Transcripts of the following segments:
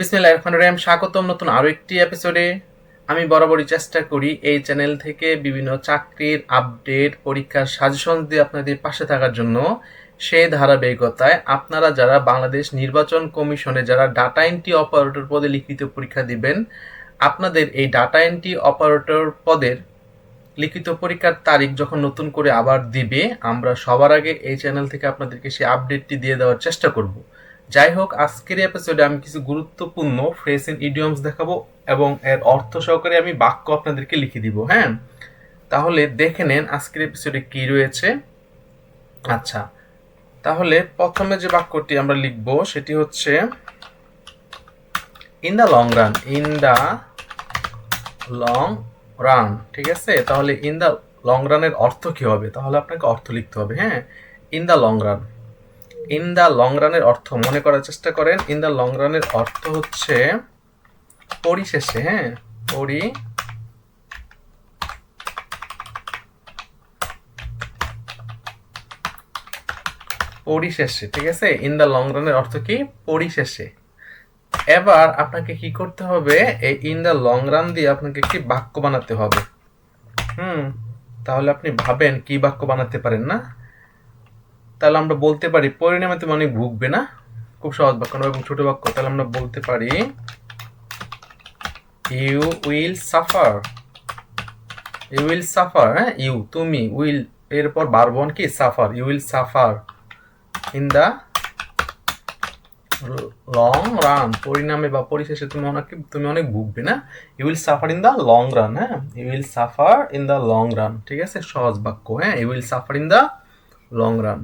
বিসমিল্লাহির রহমানির রহিম, স্বাগতম নতুন আরও একটি এপিসোডে আমি বরাবরই চেষ্টা করি এই চ্যানেল থেকে বিভিন্ন চাকরির আপডেট পরীক্ষার সাজেশন দিয়ে আপনাদের পাশে থাকার জন্য। সেই ধারাবাহিকতায় আপনারা যারা বাংলাদেশ নির্বাচন কমিশনে যারা ডাটা এন্ট্রি অপারেটর পদে লিখিত পরীক্ষা দিবেন, আপনাদের এই ডাটা এন্ট্রি অপারেটর পদের লিখিত পরীক্ষার তারিখ যখন নতুন করে আবার দিবে, আমরা সবার আগে এই চ্যানেল থেকে আপনাদেরকে সেই আপডেটটি দিয়ে দেওয়ার চেষ্টা করব। যাই হোক আজকের এপিসোডে আমি কিছু গুরুত্বপূর্ণ ফ্রেস ইন ইডিয়মস দেখাবো এবং এর অর্থ সহকারে আমি বাক্য আপনাদেরকে লিখে দিব হ্যাঁ? তাহলে দেখে নেন আজকের এপিসোডে কি রয়েছে। আচ্ছা তাহলে প্রথমে যে বাক্যটি আমরা লিখব, সেটি হচ্ছে in the long run in the long run ঠিক আছে? তাহলে ইন দ্য লং রানের অর্থ কি হবে? তাহলে আপনাকে অর্থ লিখতে হবে হ্যাঁ? In the long run in the long রানের অর্থ, মনে করার চেষ্টা করেন ইন দ্য লং রানের অর্থ হচ্ছে পরিশেষে হ্যাঁ পরি পরিশেষে, ঠিক আছে? ইন দ্য লং রানের অর্থ কি? পরিশেষে। এবার আপনাকে কি করতে হবে? এই ইন দ্য লং রান দিয়ে আপনাকে একটি বাক্য বানাতে হবে। হুম, তাহলে আপনি ভাবেন কি বাক্য বানাতে পারেন না? তাহলে আমরা বলতে পারি, পরিণামে তুমি অনেক ভুগবে না? খুব সহজ বাক্য এবং ছোট বাক্য। তাহলে আমরা বলতে পারি you will suffer you will suffer হ্যাঁ? ইউ তুমি উইল এরপর বারবন কি? Suffer you will suffer in the long run পরিণামে বা পরিশেষে তুমি অনেক তুমি অনেক ভুগবে না? You will suffer in the long run হ্যাঁ? You will suffer in the long run ঠিক আছে? সহজ বাক্য হ্যাঁ? You will suffer in the long run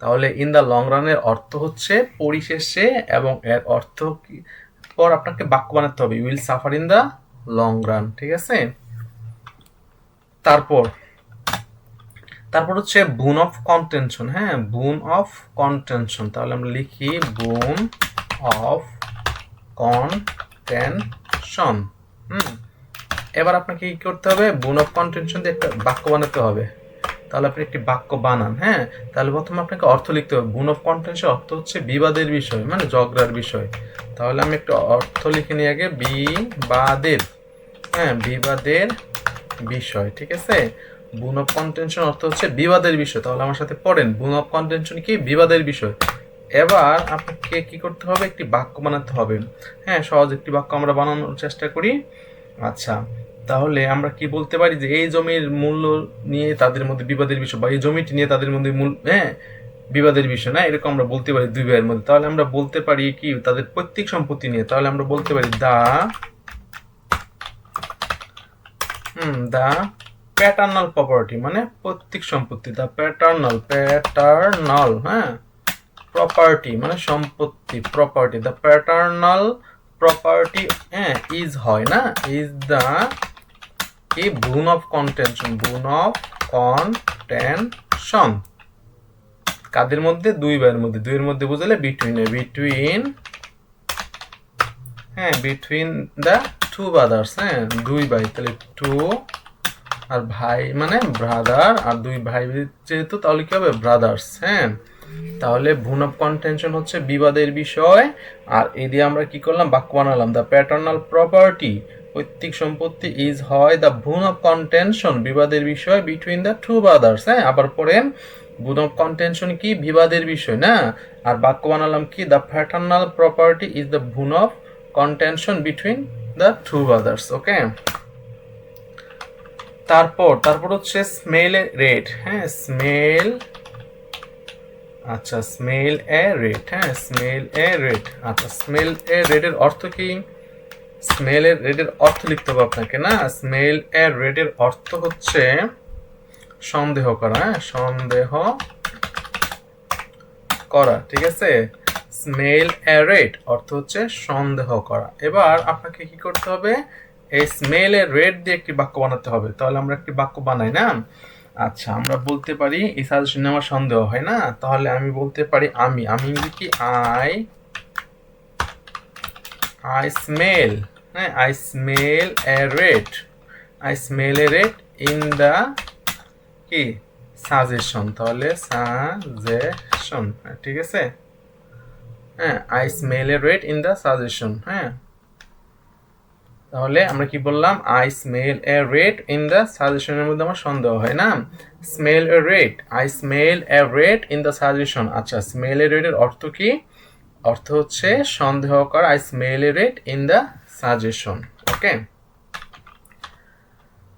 তাহলে ইন দ্য লং রানের অর্থ হচ্ছে পরিশেষে এবং এর অর্থ কি? পর আপনাকে বাক্য বানাতে হবে will suffer in the long run ঠিক আছে? তারপর তারপর হচ্ছে বুন অফ কন্টেনশন হ্যাঁ? বুন অফ কন্টেনশন তাহলে আমরা লিখি বুন অফ কন্টেনশন হুম, এবার আপনাকে কি করতে হবে? বুন অফ কন্টেনশন দিয়ে একটা বাক্য বানাতে হবে। তাহলে আপনি একটি বাক্য বানান হ্যাঁ? তাহলে প্রথমে আপনাকে অর্থ লিখতে হবে। বুন অফ কন্টেনশন অর্থ হচ্ছে বিবাদের বিষয় মানে ঝগড়ার বিষয়। তাহলে আমি একটু অর্থ লিখে নিই আগে। বিবাদের হ্যাঁ বিবাদের বিষয়, ঠিক আছে? বুন অফ কন্টেনশন অর্থ হচ্ছে বিবাদের বিষয়। তাহলে আমার সাথে পড়েন। বুন অফ কন্টেনশন কি? বিবাদের বিষয়। এবার আপনাকে কি করতে হবে? একটি বাক্য বানাতে হবে। হ্যাঁ সহজ একটি বাক্য আমরা বানানোর চেষ্টা করি। আচ্ছা তাহলে আমরা কি বলতে পারি যে এই জমির মূল্য নিয়ে তাদের মধ্যে বিবাদের বিষয় বা এই জমিটি নিয়ে তাদের মধ্যে মূল হ্যাঁ বিবাদের বিষয়, না? এরকম আমরা বলতে পারি দুই ভাইয়ের মধ্যে। তাহলে আমরা বলতে পারি কি, তাদের পৈতৃক সম্পত্তি নিয়ে। তাহলে আমরা বলতে পারি দা, হুম, দা প্যাটার্নাল প্রপার্টি মানে পৈতৃক সম্পত্তি। দা প্যাটার্নাল প্যাটার্নাল হ্যাঁ প্রপার্টি মানে সম্পত্তি প্রপার্টি দ্য প্যাটার্নাল প্রপার্টি হ্যাঁ ইজ হয় না ইজ দ্য কি? Bone of contention bone of contention কাদের মধ্যে? দুই ভাইয়ের মধ্যে। দুইয়ের মধ্যে বুঝলে বিটুইন বিটুইন হ্যাঁ বিটুইন দ্য টু ব্রাদার্স হ্যাঁ দুই ভাই, তাহলে টু আর ভাই মানে ব্রাদার আর দুই ভাই যেহেতু, তাহলে কি হবে? ব্রাদার্স হ্যাঁ। তাহলে ভুন অফ কন্টেনশন হচ্ছে বিবাদের বিষয়। আর এই দিয়ে আমরা কি করলাম? বাক্য বানালাম দ্য প্যাটার্নাল প্রপার্টি পৈতৃক সম্পত্তি ইজ হয় দ্য ভুন অফ কন্টেনশন বিবাদের বিষয় বিটুইন দ্য টু ব্রাদার্স হ্যাঁ আবার পড়েন ভুন অফ কন্টেনশন কি? বিবাদের বিষয়, না? আর বাক্য বানালাম কি? The paternal property is the bone of contention between the two brothers okay তারপর তারপর হচ্ছে স্মেল রেট হ্যাঁ স্মেল আচ্ছা স্মেল এ রেড হ্যাঁ স্মেল এ রেড আচ্ছা স্মেল এ রেডের অর্থ কি? স্মেল এর অর্থ লিখতে হবে আপনাকে, না? স্মেল এ রেডের অর্থ হচ্ছে সন্দেহ করা হ্যাঁ সন্দেহ করা, ঠিক আছে? স্মেল এ রেড অর্থ হচ্ছে সন্দেহ করা। এবার আপনাকে কি করতে হবে? এই স্মেল এর রেড দিয়ে একটি বাক্য বানাতে হবে। তাহলে আমরা একটি বাক্য বানাই, না? আচ্ছা আমরা বলতে পারি, এই সাজেশনে আমার সন্দেহ হয় না? তাহলে আমি বলতে পারি আমি। আমি কি আই আই স্মেল হ্যাঁ I smell a rat I smell a rat in the কি? সাজেশন তাহলে সাজেশন ঠিক আছে? হ্যাঁ I smell a rat in the suggestion হ্যাঁ। তাহলে আমরা কি বললাম? I smell a rat in the সাজেশনের মধ্যে আমার সন্দেহ হয়, না? Smell a rat I smell a rat in the suggestion আচ্ছা স্মেল এ রেড এর অর্থ কি? অর্থ হচ্ছে সন্দেহ করা I smell a rat in the suggestion okay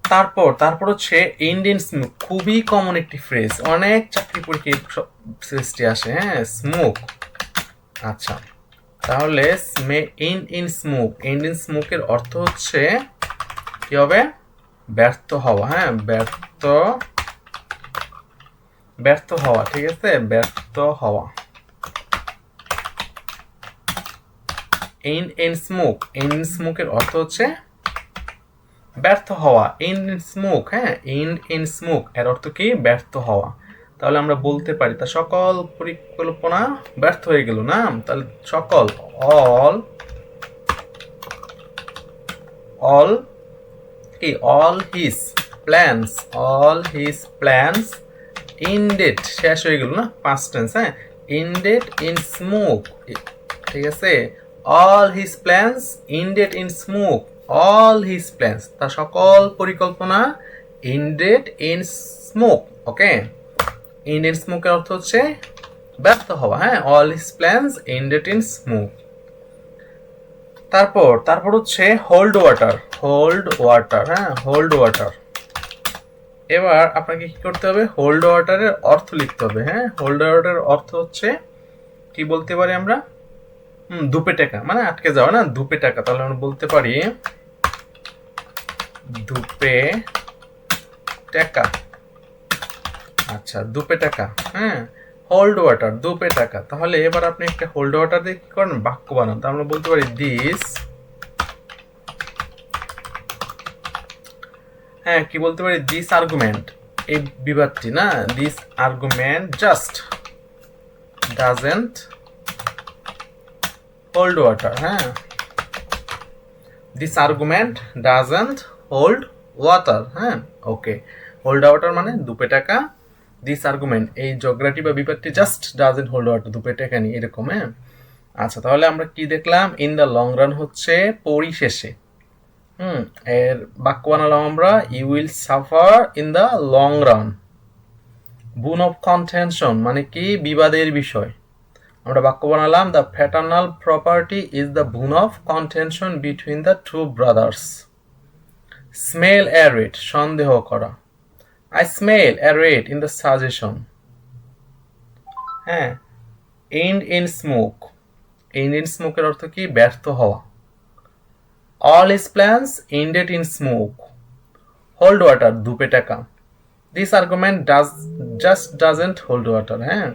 তারপর তারপর হচ্ছে ইন্ডিয়ান স্মোক খুবই কমন একটি ফ্রেজ অনেক চাকরি পরীক্ষায় ফ্রেজটি আসে হ্যাঁ? স্মোক আচ্ছা। তাহলে স্মে in in smoke. End in স্মোকের অর্থ হচ্ছে কি হবে? ব্যর্থ হওয়া হ্যাঁ? ব্যর্থ ব্যর্থ হওয়া, ঠিক আছে? ব্যর্থ হওয়া। In in smoke. ইন স্মোকের অর্থ হচ্ছে ব্যর্থ হওয়া। ইন স্মোক হ্যাঁ? ইন ইন স্মোক, এর অর্থ কি? ব্যর্থ হওয়া। তাহলে আমরা বলতে পারি, তা সকল পরিকল্পনা ব্যর্থ হয়ে গেল না? তাহলে সকল অল অল কি all his plans all his plans ended শেষ হয়ে গেল না? পাঁচ টেন্স হ্যাঁ? ইনডেড ইন স্মোক ঠিক আছে? All his plans ended in smoke all his plans তার সকল পরিকল্পনা ended in smoke okay end in স্মোকের অর্থ হচ্ছে ব্যর্থ হওয়া হ্যাঁ? All his plans indeed in smoke তারপর তারপর হচ্ছে হোল্ড ওয়াটার হোল্ড ওয়াটার হ্যাঁ? হোল্ড ওয়াটার এবার আপনাকে কি করতে হবে? হোল্ড ওয়াটারের অর্থ লিখতে হবে হ্যাঁ? হোল্ড ওয়াটারের অর্থ হচ্ছে কি বলতে পারি আমরা? হুম, দুপে টাকা মানে আটকে যাওয়া, না? দুপে টাকা, তাহলে আমরা বলতে পারি দুপে টাকা। আচ্ছা দুপে টাকা হ্যাঁ? হোল্ড ওয়াটার দুপে টাকা। তাহলে এবার আপনি একটা হোল্ড ওয়াটার দিয়ে কি করেন? বাক্য বানান। তা আমরা বলতে পারি দিস হ্যাঁ কি বলতে পারি? দিস আর্গুমেন্ট এই বিবাদটি, না? This argument just doesn't hold water হ্যাঁ? This argument doesn't hold water হ্যাঁ? ওকে হোল্ড ওয়াটার মানে দুপে টাকা দিস আর্গুমেন্ট এই জগ্রাটি বা বিপাকটি জাস্ট ডাজেন্ট হোল্ড ওয়াটার দুপে টাকা নিয়ে এরকম হ্যাঁ? আচ্ছা তাহলে আমরা কি দেখলাম? ইন দ্য লং রান হচ্ছে পরিশেষে। হুম, এর বাক্য বানালাম আমরা you will suffer in the long run bone of contention মানে কি? বিবাদের বিষয়। আমরা বাক্য বানালাম the paternal property is the bone of contention between the two brothers smell a rat সন্দেহ করা। I smell a rat in the suggestion হ্যাঁ end in smoke end in স্মোকের অর্থ কি? ব্যর্থ হওয়া। All his plans ended in smoke hold water দুপে টাকা this argument does just doesn't hold water হ্যাঁ?